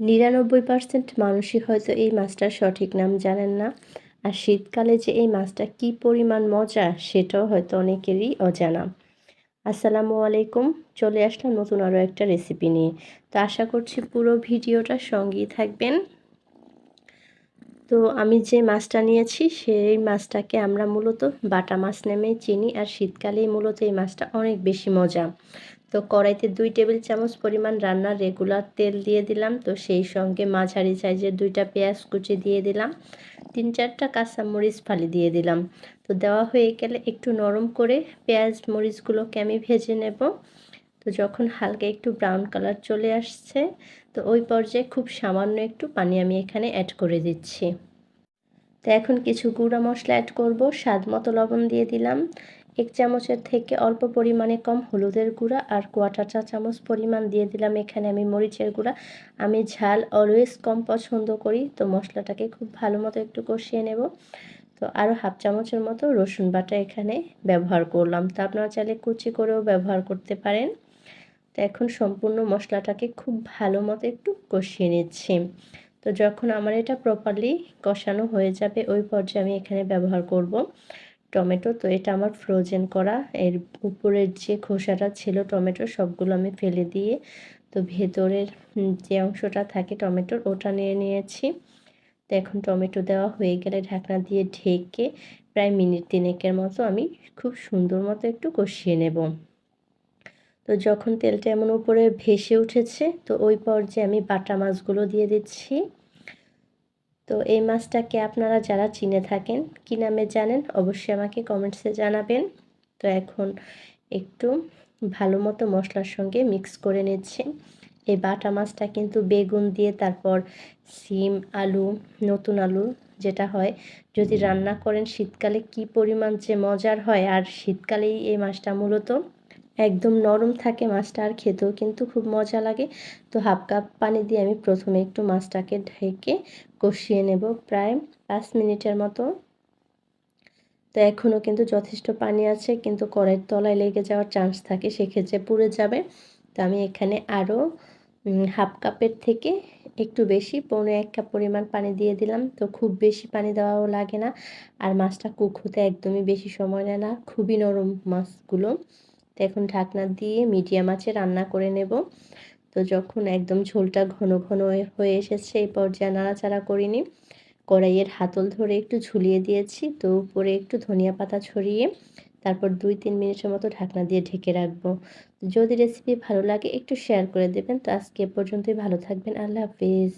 নিরানব্বই পার্সেন্ট মানুষই হয়তো এই মাছটার সঠিক নাম জানেন না। আর শীতকালে যে এই মাছটা কি পরিমাণ মজা, সেটাও হয়তো অনেকেরই অজানা। আসসালামু আলাইকুম, চলে আসলাম নতুন আরও একটা রেসিপি নিয়ে। তো আশা করছি পুরো ভিডিওটা সঙ্গেই থাকবেন। তো আমি যে মাছটা নিয়েছি, সেই মাছটাকে আমরা মূলত বাটা মাছ নেমেই চিনি। আর শীতকালেই মূলত এই মাছটা অনেক বেশি মজা। তো কড়াইতে দুই টেবিল চামচ পরিমাণ রান্নার রেগুলার তেল দিয়ে দিলাম। তো সেই সঙ্গে মাঝারি সাইজের দুইটা পেঁয়াজ কুচি দিয়ে দিলাম। তিন চারটা কাঁচা মরিচ ফালি দিয়ে দিলাম। তো দেওয়া হয়ে গেলে একটু নরম করে পেঁয়াজ মরিচগুলোকে আমি ভেজে নেব। তো যখন হালকা একটু ব্রাউন কালার চলে আসছে, তো ওই পর্যায়ে খুব সামান্য একটু পানি আমি এখানে অ্যাড করে দিচ্ছি। তো এখন কিছু গুঁড়া মশলা অ্যাড করব। স্বাদ মতো লবণ দিয়ে দিলাম। এক চামচের থেকে অল্প পরিমাণে কম হলুদের গুঁড়া আর কোয়াটার চা চামচ পরিমাণ দিয়ে দিলাম। এখানে আমি মরিচের গুঁড়া। আমি ঝাল অলওয়েজ কম পছন্দ করি, তো মশলাটাকে খুব ভালো মতো একটু কষিয়ে নেব। তো আরও হাফ চামচের মতো রসুন বাটা এখানে ব্যবহার করলাম। তো আপনারা চাইলে কুচি করেও ব্যবহার করতে পারেন। তো এখন সম্পূর্ণ মশলাটাকে খুব ভালো মতো একটু কষিয়ে নিচ্ছি। তো যখন আমার এটা প্রপারলি কষানো হয়ে যাবে, ওই পর্যায়ে আমি এখানে ব্যবহার করব। টমেটো, তো এটা আমার ফ্রোজেন করা। এর উপরের যে খোসাটা ছিল টমেটো, সবগুলো আমি ফেলে দিয়ে, তো ভেতরের যে অংশটা থাকে টমেটোর, ওটা নিয়ে নিয়েছি। তো এখন টমেটো দেওয়া হয়ে গেলে ঢাকনা দিয়ে ঢেকে প্রায় মিনিট তিনেকের মতো আমি খুব সুন্দর মতো একটু কষিয়ে নেব। তো যখন তেলটা এমন উপরে ভেসে উঠেছে, তো ওই পর্যায়ে আমি বাটা মাছগুলো দিয়ে দিচ্ছি। তো এই মাছটাকে আপনারা যারা চিনে থাকেন, কী নামে জানেন, অবশ্যই আমাকে কমেন্টসে জানাবেন। তো এখন একটু ভালো মতো মশলার সঙ্গে মিক্স করে নিচ্ছি। এই বাটা মাছটা কিন্তু বেগুন দিয়ে তারপর সিম, আলু, নতুন আলু যেটা হয়, যদি রান্না করেন, শীতকালে কি পরিমাণ যে মজার হয়, আর শীতকালেই এই মাছটা মূলত একদম নরম থাকে মাছটা আর খেতেও কিন্তু খুব মজা লাগে। তো হাফ কাপ পানি দিয়ে আমি প্রথমে একটু মাছটাকে ঢেকে কষিয়ে নেব প্রায় পাঁচ মিনিটের মতো। তো এখনও কিন্তু যথেষ্ট পানি আছে, কিন্তু কড়াইয়ের তলায় লেগে যাওয়ার চান্স থাকে, সেক্ষেত্রে পুড়ে যাবে। তো আমি এখানে আরও হাফ কাপের থেকে একটু বেশি, পৌনে এক কাপ পরিমাণ পানি দিয়ে দিলাম। তো খুব বেশি পানি দেওয়াও লাগে না। আর মাছটা কুক হতে একদমই বেশি সময় নেয় না। খুবই নরম মাছগুলো। তো এখন ঢাকনা দিয়ে মিডিয়াম আঁচে রান্না করে নেব। তো যখন একদম ঝোলটা ঘন ঘন হয়ে এসেছে এই পর্যায়ে নাড়াচাড়া করিনি কড়াইয়ের হাতল ধরে একটু ঝুলিয়ে দিয়েছি, তো উপরে একটু ধনিয়া পাতা ছড়িয়ে তারপর দুই তিন মিনিটের মতো ঢাকনা দিয়ে ঢেকে রাখব। যদি রেসিপি ভালো লাগে একটু শেয়ার করে দেবেন। তো আজকে পর্যন্তই, ভালো থাকবেন, আল্লাহ হাফিজ।